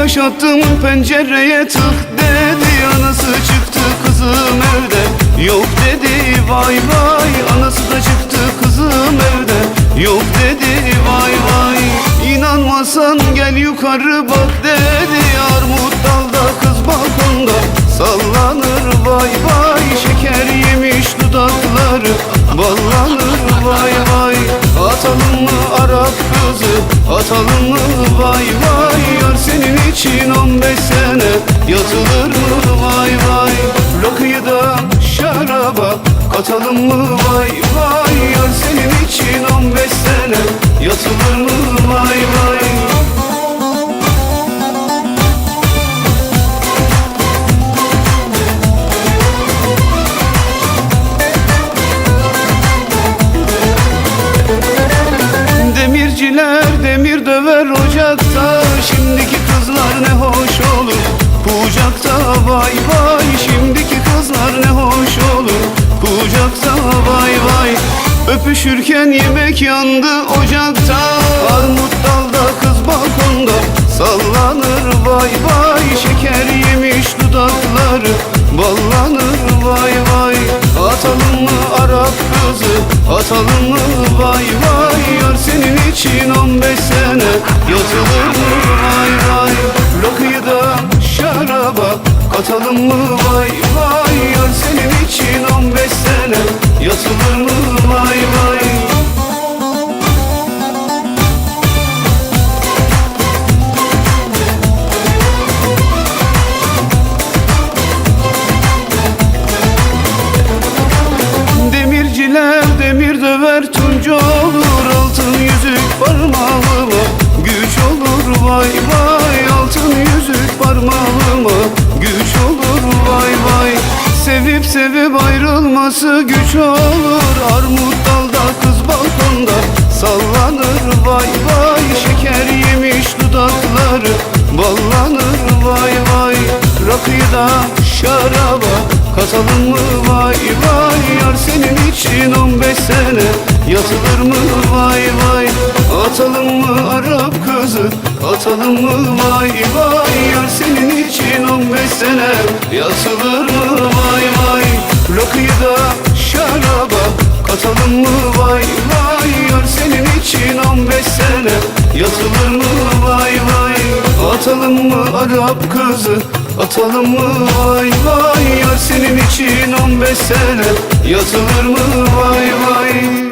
taş attım pencereye tık dedi Anası çıktı kızım evde. Yok dedi vay vay Anası da çıktı kızım evde. Yok dedi vay vay İnanmasan gel yukarı bak dedi. Armut dalda kız balkonda Sallanır vay vay Şeker yemiş dudakları. Ballanır vay vay Atalım mı Arap kızı Atalım mı vay vay senin için 15 sene Yatılır mı? Vay vay Lokıyı da şaraba Katalım mı? Vay vay Yar senin için 15 sene Yatılır mı? Vay vay. Demirciler Kucakta vay vay. Öpüşürken yemek yandı ocakta. Armut dalda kız balkonda. Sallanır vay vay. Şeker yemiş dudakları. Ballanır vay vay. Atalım mı Arap kızı? Atalım mı? Vay vay. Yar senin için 15 sene. Yatılır mı? Vay vay. Lokıyı da şaraba Katalım mı? Vay vay Yar senin için 15 sene. Yatılır mı? Vay vay Sevip sevip ayrılması güç olur. Armut dalda kız balkonda sallanır. Vay vay Şeker yemiş dudakları ballanır. Vay vay Rakıyı da şaraba katalım mı? Vay vay Yar senin için 15 sene yatılır mı? Vay vay Atalım mı Arap kızı? Atalım mı? Vay vay Yar senin için 15 sene yatılır mı Rakıyı da şaraba katalım mı? Vay vay Yar senin için 15 sene. Yatılır mı? Vay vay. Atalım mı? Arap kızı. Atalım mı? Vay vay Yar senin için 15 sene. Yatılır mı? Vay vay